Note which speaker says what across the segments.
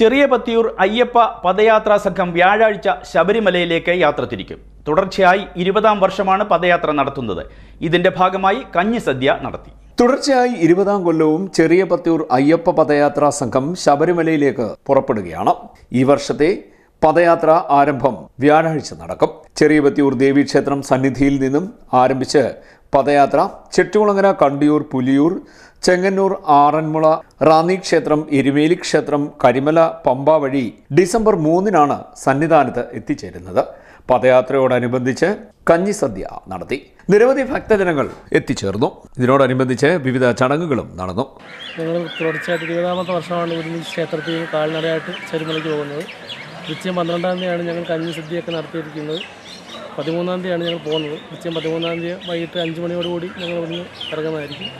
Speaker 1: ചെറിയ പത്തിയൂർ അയ്യപ്പ പദയാത്രാ സംഘം വ്യാഴാഴ്ച ശബരിമലയിലേക്ക് യാത്ര തിരിക്കും. തുടർച്ചയായി ഇരുപതാം വർഷമാണ് പദയാത്ര നടത്തുന്നത്. ഇതിന്റെ ഭാഗമായി കഞ്ഞിസദ്യ നടത്തി.
Speaker 2: തുടർച്ചയായി ഇരുപതാം കൊല്ലവും ചെറിയ പത്തിയൂർ അയ്യപ്പ പദയാത്രാ സംഘം ശബരിമലയിലേക്ക് പുറപ്പെടുകയാണ്. ഈ വർഷത്തെ പദയാത്ര ആരംഭം വ്യാഴാഴ്ച നടക്കും. ചെറിയ പത്തിയൂർ ദേവീക്ഷേത്രം സന്നിധിയിൽ നിന്നും ആരംഭിച്ച് പദയാത്ര ചെട്ടുകുളങ്ങര കണ്ടിയൂർ പുലിയൂർ ചെങ്ങന്നൂർ ആറന്മുള റാന്നി ക്ഷേത്രം എരുമേലി ക്ഷേത്രം കരിമല പമ്പ വഴി ഡിസംബർ മൂന്നിനാണ് സന്നിധാനത്ത് എത്തിച്ചേരുന്നത്. പദയാത്രയോടനുബന്ധിച്ച് കഞ്ഞിസദ്യ നടത്തി. നിരവധി ഭക്തജനങ്ങൾ എത്തിച്ചേർന്നു. ഇതിനോടനുബന്ധിച്ച് വിവിധ ചടങ്ങുകളും നടന്നു.
Speaker 3: ഞങ്ങൾ തുടർച്ചയായിട്ട് ഇരുപതാമത്തെ വർഷമാണ് ഇവിടുന്ന് ക്ഷേത്രത്തിൽ കാൽനടയായിട്ട് ചെരുമലയ്ക്ക് പോകുന്നത്. ഉച്ചയും പന്ത്രണ്ടാം തീയതിയാണ് ഞങ്ങൾ കഞ്ഞി സദ്യയൊക്കെ നടത്തിയിരിക്കുന്നത്. പതിമൂന്നാം തീയതിയാണ് ഞങ്ങൾ പോകുന്നത്. നിശ്ചയം പതിമൂന്നാം തീയതി വൈകിട്ട് അഞ്ച് മണിയോടുകൂടി ഞങ്ങൾ ഇവിടുന്ന് ഇറങ്ങുന്നതായിരിക്കും.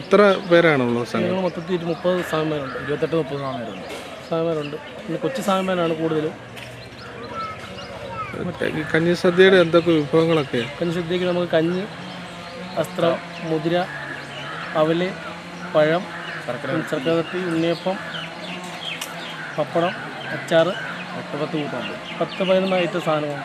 Speaker 4: എത്ര പേരാണുള്ളത് സംഘം?
Speaker 3: ഞങ്ങൾ മൊത്തത്തിൽ മുപ്പത് സ്വാമിമാരുണ്ട് ഇരുപത്തെട്ട് മുപ്പത് സ്വാമിമാരുണ്ട് സ്വാമിമാരുണ്ട് പിന്നെ കൊച്ചു സ്വാമിമാരാണ് കൂടുതലും.
Speaker 4: ഈ കഞ്ഞിസദ്യയുടെ എന്തൊക്കെ വിഭവങ്ങളൊക്കെ?
Speaker 3: കഞ്ഞി സദ്യക്ക് നമുക്ക് കഞ്ഞി വസ്ത്രം മുതിര അവൽ പഴം ചക്കരത്തി ഉണ്ണിയപ്പം പപ്പടം അച്ചാറ്. പത്ത് പത്ത് കൂട്ടുണ്ട് പത്ത് പതിനൊന്നായിട്ട് സാധനമാണ്